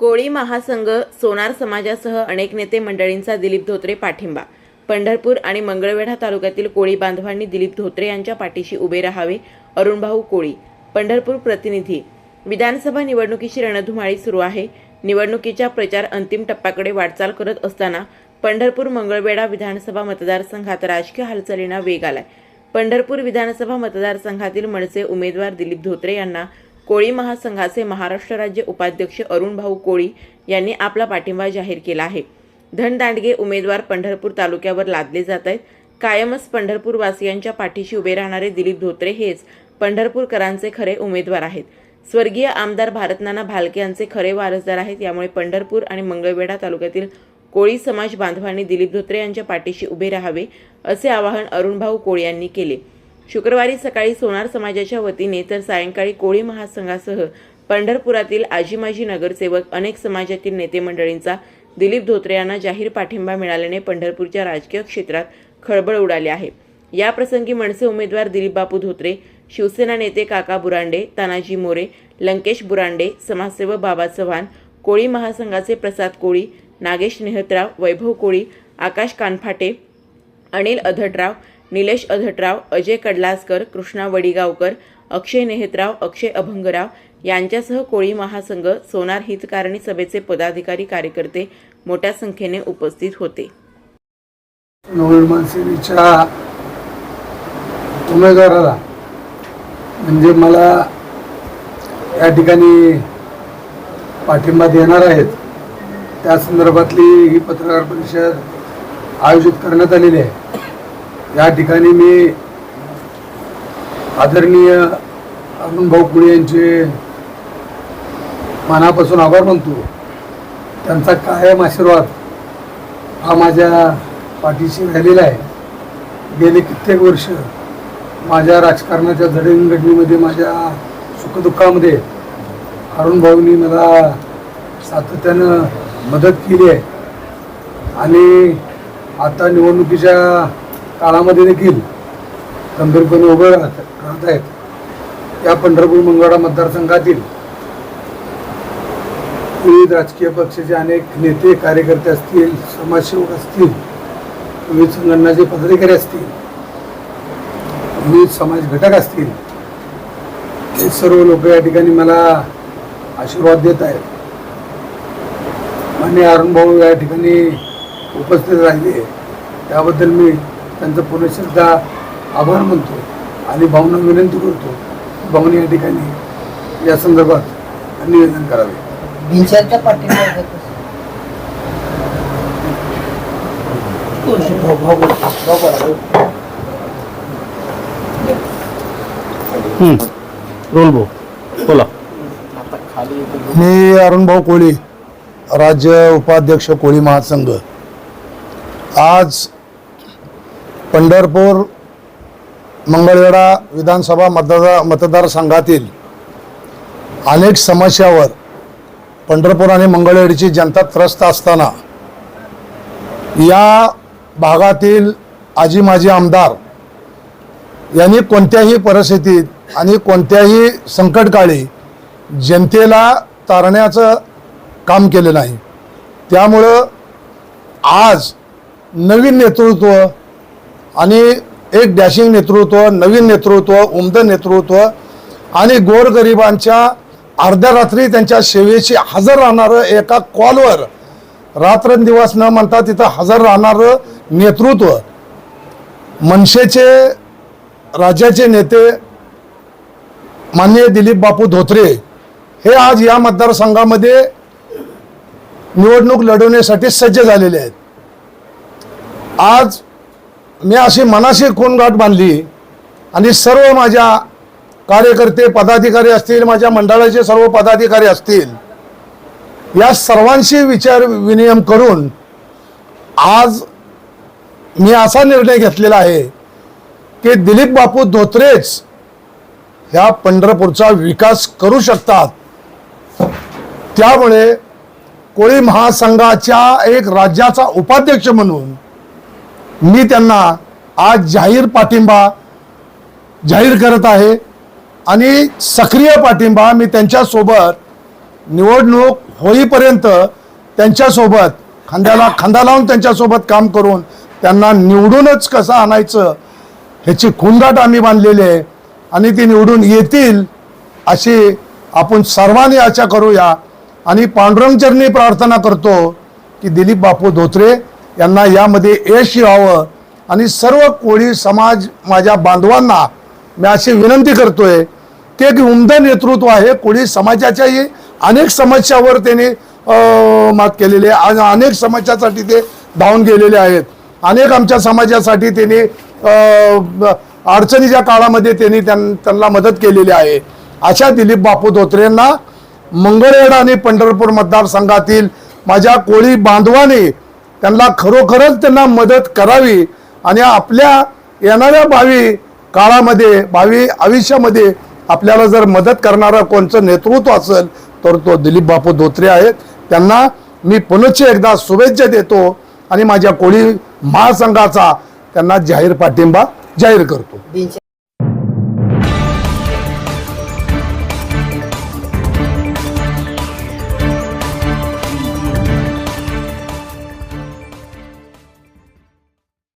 कोळी महासंघ सोनार समाजासह अनेक नेते मंडळींचा दिलीप धोत्रे पाठिंबा. पंढरपूर आणि मंगळवेढा तालुक्यातील कोळी बांधवांनी दिलीप धोत्रे यांच्या पाठीशी उभे राहावे अरुणभाऊ कोळी. पंढरपूर प्रतिनिधी. विधानसभा निवडणुकीची रणधुमाळी सुरू आहे. निवडणुकीच्या प्रचार अंतिम टप्प्याकडे वाटचाल करत असताना पंढरपूर मंगळवेढा विधानसभा मतदारसंघात राजकीय हालचालींना वेग आलाय. पंढरपूर विधानसभा मतदारसंघातील मनसे उमेदवार दिलीप धोत्रे यांना कोळी महासंघाचे महाराष्ट्र राज्य उपाध्यक्ष अरुणभाऊ कोळी यांनी आपला पाठिंबा जाहीर केला आहे. धनदांडगे उमेदवार पंढरपूर तालुक्यावर लादले जात आहेत. कायमच पंढरपूर वासियांच्या पाठीशी उभे राहणारे दिलीप धोत्रे हेच पंढरपूरकरांचे खरे उमेदवार आहेत. स्वर्गीय आमदार भारतनाना भालके यांचे खरे वारसदार आहेत. यामुळे पंढरपूर आणि मंगळवेढा तालुक्यातील कोळी समाज बांधवांनी दिलीप धोत्रे यांच्या पाठीशी उभे राहावे असे आवाहन अरुणभाऊ कोळी यांनी केले. शुक्रवारी सकाळी सोनार समाजाच्या वतीने तर सायंकाळी कोळी महासंघासह पंढरपुरातील आजीमाजी नगरसेवक अनेक समाजातील नेते मंडळींचा दिलीप धोत्रे यांना जाहीर पाठिंबा मिळाल्याने पंढरपूरच्या राजकीय क्षेत्रात खळबळ उडाली आहे. या प्रसंगी मनसे उमेदवार दिलीप बापू धोत्रे शिवसेना नेते काका बुरांडे तानाजी मोरे लंकेश बुरांडे समाजसेवक बाबा चव्हाण कोळी महासंघाचे प्रसाद कोळी नागेश नेहतराव वैभव कोळी आकाश कानफाटे अनिल अधटराव निलेश अधटराव अजय कडलासकर कृष्णा वडिगावकर अक्षय नेहतराव अक्षय अभंगराव यांच्यासह कोळी महासंघ सोनार हितकारणी सभेचे पदाधिकारी कार्यकर्ते मोठ्या संख्येने उपस्थित होते. नवनिर्माण सेनेच्या उमेदवाराला म्हणजे मला या ठिकाणी पाठिंबा देणार आहेत. त्या संदर्भातली ही पत्रकार परिषद आयोजित करण्यात आलेली आहे. या ठिकाणी मी आदरणीय अरुणभाऊ कुळे यांचे मनापासून आभार मानतो. त्यांचा कायम आशीर्वाद हा माझ्या पाठीशी राहिलेला आहे. गेले कित्येक वर्ष माझ्या राजकारणाच्या जडणघडणीमध्ये माझ्या सुखदुःखामध्ये अरुण भाऊंनी मला सातत्यानं मदत केली आहे. आणि आता निवडणुकीच्या काळामध्ये देखील गंभीरपणे उभं राहत राहत आहेत. या पंढरपूर मंगळवाडा मतदारसंघातील विविध राजकीय पक्षाचे अनेक नेते कार्यकर्ते असतील समाजसेवक असतील विविध संघटनाचे पदाधिकारी असतील विविध समाज घटक असतील हे सर्व लोक या ठिकाणी मला आशीर्वाद देत आहेत. मान्य अरुण भाऊ या ठिकाणी उपस्थित राहिले. त्याबद्दल मी त्यांचं पुन्हा एकदा आभार मानतो आणि भाऊंना विनंती करतो. भाऊने या ठिकाणी या संदर्भात निवेदन करावे. भिंचारच्या पाठीमागे रोल बो बोला. मी अरुणभाऊ कोळी राज्य उपाध्यक्ष कोळी महासंघ. आज पंढरपूर मंगळवेढा विधानसभा मतदार मतदारसंघातील अनेक समस्यावर पंढरपूर आणि मंगळवेढीची जनता त्रस्त असताना या भागातील आजी माजी आमदार यांनी कोणत्याही परिस्थितीत आणि कोणत्याही संकटकाळी जनतेला तारण्याचं काम केलं नाही. त्यामुळं आज नवीन नेतृत्व आणि एक डॅशिंग नेतृत्व नवीन नेतृत्व उमदं नेतृत्व आणि गोरगरिबांच्या अर्ध्या रात्री त्यांच्या सेवेशी हजर राहणारं एका कॉलवर रात्रंदिवस न म्हणता तिथं हजर राहणारं नेतृत्व. मनसेचे राज्याचे नेते माननीय दिलीप बापू धोत्रे हे आज या मतदारसंघामध्ये निवडणूक लढवण्यासाठी सज्ज झालेले आहेत. आज मी अशी मनाशी कोणगाठ बांधली आणि सर्व माझ्या कार्यकर्ते पदाधिकारी असतील माझ्या मंडळाचे सर्व पदाधिकारी असतील या सर्वांशी विचार विनियम करून आज मी असा निर्णय घेतलेला आहे की दिलीप बापू धोत्रेच ह्या पंढरपूरचा विकास करू शकतात. त्यामुळे कोळी महासंघाच्या एक राज्याचा उपाध्यक्ष म्हणून मी त्यांना आज जाहीर पाठिंबा जाहीर करत आहे आणि सक्रिय पाठिंबा मी त्यांच्यासोबत निवडणूक होईपर्यंत त्यांच्यासोबत खांद्याला खांदा लावून त्यांच्यासोबत काम करून त्यांना निवडूनच कसं आणायचं ह्याची खुंदाट आम्ही बांधलेली आहे आणि ते निवडून येतील अशी आपण सर्वांनी आशा करूया. आणि पांडुरंगचरणी प्रार्थना करतो की दिलीप बापू धोत्रे यांना यामध्ये यश यावं आणि सर्व कोळी समाज माझ्या बांधवांना मी अशी विनंती करतोय ते एक उमद नेतृत्व आहे. कोळी समाजाच्याही अनेक समस्यावर त्यांनी मात केलेली आहे. आणि अनेक समस्यासाठी ते धावून गेलेले आहेत. अनेक आमच्या समाजासाठी त्यांनी अडचणीच्या काळामध्ये त्यांनी त्यां- त्यांना मदत केलेली आहे. अशा दिलीप बापू धोत्रेंना मंगळवेढा आणि पंढरपूर मतदारसंघातील माझ्या कोळी बांधवाने त्यांना खरोखरच त्यांना मदत करावी आणि आपल्या येणाऱ्या भावी काळामध्ये भावी आयुष्यामध्ये आपल्याला जर मदत करणारं कोणचं नेतृत्व असेल तर तो दिलीप बापू धोत्रे आहेत. त्यांना मी पुनश्च एकदा शुभेच्छा देतो आणि माझ्या कोळी महासंघाचा त्यांना जाहीर पाठिंबा जाहीर करतो.